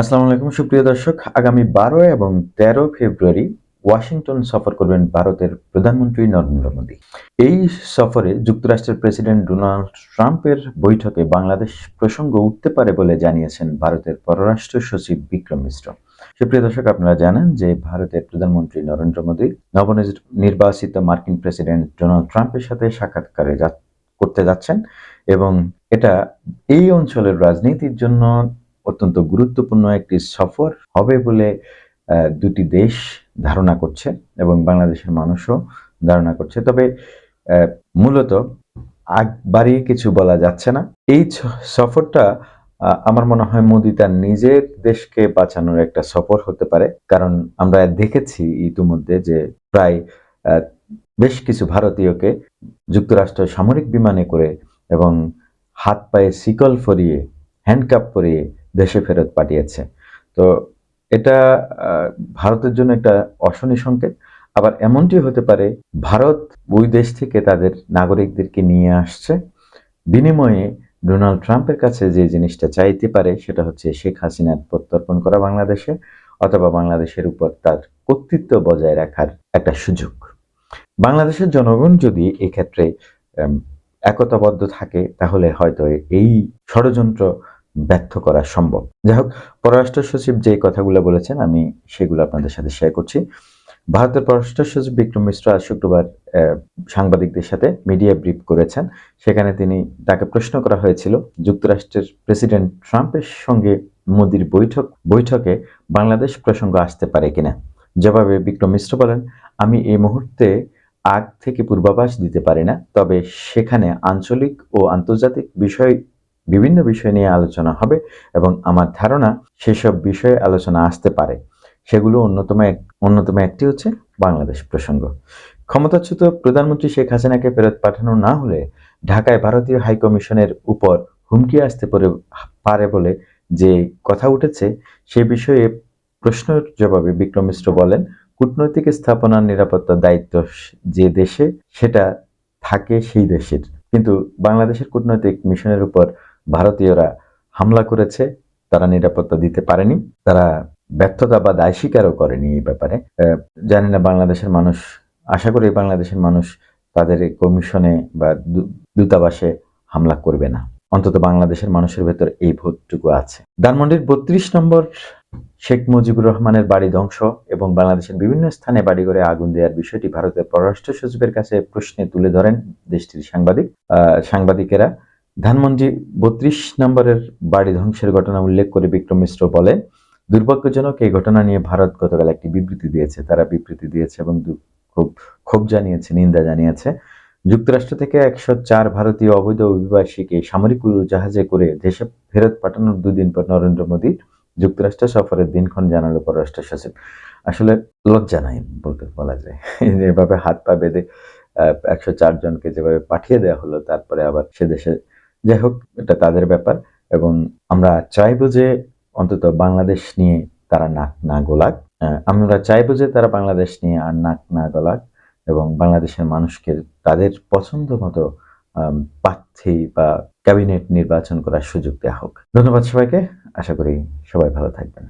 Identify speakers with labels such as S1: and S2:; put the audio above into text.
S1: আসসালামু আলাইকুম সুপ্রিয় দর্শক আগামী বারো এবং তেরো ফেব্রুয়ারি ওয়াশিংটন সফর করবেন ভারতের প্রধানমন্ত্রী নরেন্দ্র মোদী এই সফরে যুক্তরাষ্ট্রের প্রেসিডেন্ট ডোনাল্ড ট্রাম্পের বৈঠকে বাংলাদেশ প্রসঙ্গ উঠতে পারে বলে জানিয়েছেন ভারতের পররাষ্ট্র সচিব বিক্রম মিশ্র সুপ্রিয় দর্শক আপনারা জানেন যে ভারতের প্রধানমন্ত্রী নরেন্দ্র মোদী নির্বাচিত মার্কিন প্রেসিডেন্ট ডোনাল্ড ট্রাম্পের সাথে সাক্ষাৎকারে করতে যাচ্ছেন এবং এটা এই অঞ্চলের রাজনীতির জন্য অত্যন্ত গুরুত্বপূর্ণ একটি সফর হবে বলে দুটি দেশ ধারণা করছে এবং বাংলাদেশের মানুষও ধারণা করছে তবে মূলত আগ বাড়িয়ে কিছু বলা যাচ্ছে না এই সফরটা আমার মনে হয় মোদি তার নিজের দেশকে বাঁচানোর একটা সফর হতে পারে কারণ আমরা দেখেছি ইতিমধ্যে যে প্রায় বেশ কিছু ভারতীয়কে যুক্তরাষ্ট্র সামরিক বিমানে করে এবং হাত পায়ে শিকল ফরিয়ে হ্যান্ডকাপ পরিয়ে দেশে ফেরত পাঠিয়েছে তো এটা ভারতের জন্য একটা অশনি সংকেত আবার এমনটি হতে পারে ভারত ওই দেশ থেকে তাদের নাগরিকদেরকে নিয়ে আসছে বিনিময়ে ডোনাল্ড ট্রাম্পের কাছে যে জিনিসটা চাইতে পারে সেটা হচ্ছে শেখ হাসিনার প্রত্যর্পণ করা বাংলাদেশে অথবা বাংলাদেশের উপর তার কর্তৃত্ব বজায় রাখার একটা সুযোগ বাংলাদেশের জনগণ যদি এক্ষেত্রে একতাবদ্ধ থাকে তাহলে হয়তো এই ষড়যন্ত্র ব্যর্থ করা সম্ভব যাই হোক পররাষ্ট্র সচিব যে কথাগুলো বলেছেন আমি সেগুলো আপনাদের সাথে শেয়ার করছি ভারতের পররাষ্ট্র সচিব বিক্রম মিশ্র আজ শুক্রবার সাংবাদিকদের সাথে মিডিয়া ব্রিফ করেছেন সেখানে তিনি তাকে প্রশ্ন করা হয়েছিল যুক্তরাষ্ট্রের প্রেসিডেন্ট ট্রাম্পের সঙ্গে মোদির বৈঠক বৈঠকে বাংলাদেশ প্রসঙ্গ আসতে পারে কিনা জবাবে বিক্রম মিশ্র বলেন আমি এই মুহূর্তে আগ থেকে পূর্বাভাস দিতে পারি না তবে সেখানে আঞ্চলিক ও আন্তর্জাতিক বিষয় বিভিন্ন বিষয় নিয়ে আলোচনা হবে এবং আমার ধারণা সেসব বিষয়ে আলোচনা আসতে পারে সেগুলো অন্যতম এক অন্যতম একটি হচ্ছে বাংলাদেশ প্রসঙ্গ ক্ষমতাচ্যুত প্রধানমন্ত্রী শেখ হাসিনাকে ফেরত পাঠানো না হলে ঢাকায় ভারতীয় হাইকমিশনের উপর হুমকি আসতে পারে বলে যে কথা উঠেছে সে বিষয়ে প্রশ্নের জবাবে বিক্রম মিশ্র বলেন কূটনৈতিক স্থাপনার নিরাপত্তা দায়িত্ব যে দেশে সেটা থাকে সেই দেশের কিন্তু বাংলাদেশের কূটনৈতিক মিশনের উপর ভারতীয়রা হামলা করেছে তারা নিরাপত্তা দিতে পারেনি তারা ব্যর্থতা বা দায় স্বীকারও করেনি এই ব্যাপারে জানি না বাংলাদেশের মানুষ আশা করি বাংলাদেশের মানুষ তাদের কমিশনে বা দূতাবাসে হামলা করবে না অন্তত বাংলাদেশের মানুষের ভেতর এই ভোটটুকু আছে ধানমন্ডির বত্রিশ নম্বর শেখ মুজিবুর রহমানের বাড়ি ধ্বংস এবং বাংলাদেশের বিভিন্ন স্থানে বাড়িঘরে আগুন দেওয়ার বিষয়টি ভারতের পররাষ্ট্র সচিবের কাছে প্রশ্নে তুলে ধরেন দেশটির সাংবাদিক সাংবাদিকেরা ধানমন্ডি বত্রিশ নম্বরের বাড়ি ধ্বংসের ঘটনা উল্লেখ করে বিক্রম মিশ্র বলে দুর্ভাগ্যজনক এই ঘটনা নিয়ে ভারত গতকাল একটি বিবৃতি দিয়েছে তারা বিবৃতি দিয়েছে এবং খুব ক্ষোভ জানিয়েছে নিন্দা জানিয়েছে যুক্তরাষ্ট্র থেকে একশো চার ভারতীয় অবৈধ অভিবাসীকে সামরিক উড়োজাহাজে করে দেশে ফেরত পাঠানোর দুদিন পর নরেন্দ্র মোদী যুক্তরাষ্ট্র সফরের দিনক্ষণ জানালো পররাষ্ট্র সচিব আসলে লজ্জা নাই বলতে বলা যায় এভাবে হাত পা বেঁধে একশো জনকে যেভাবে পাঠিয়ে দেওয়া হলো তারপরে আবার সে দেশে যাই হোক এটা তাদের ব্যাপার এবং আমরা চাইব যে অন্তত বাংলাদেশ নিয়ে তারা নাক না গোলাক আমরা চাইব যে তারা বাংলাদেশ নিয়ে আর নাক না গোলাক এবং বাংলাদেশের মানুষকে তাদের পছন্দ মতো প্রার্থী বা ক্যাবিনেট নির্বাচন করার সুযোগ দেওয়া হোক ধন্যবাদ সবাইকে আশা করি সবাই ভালো থাকবেন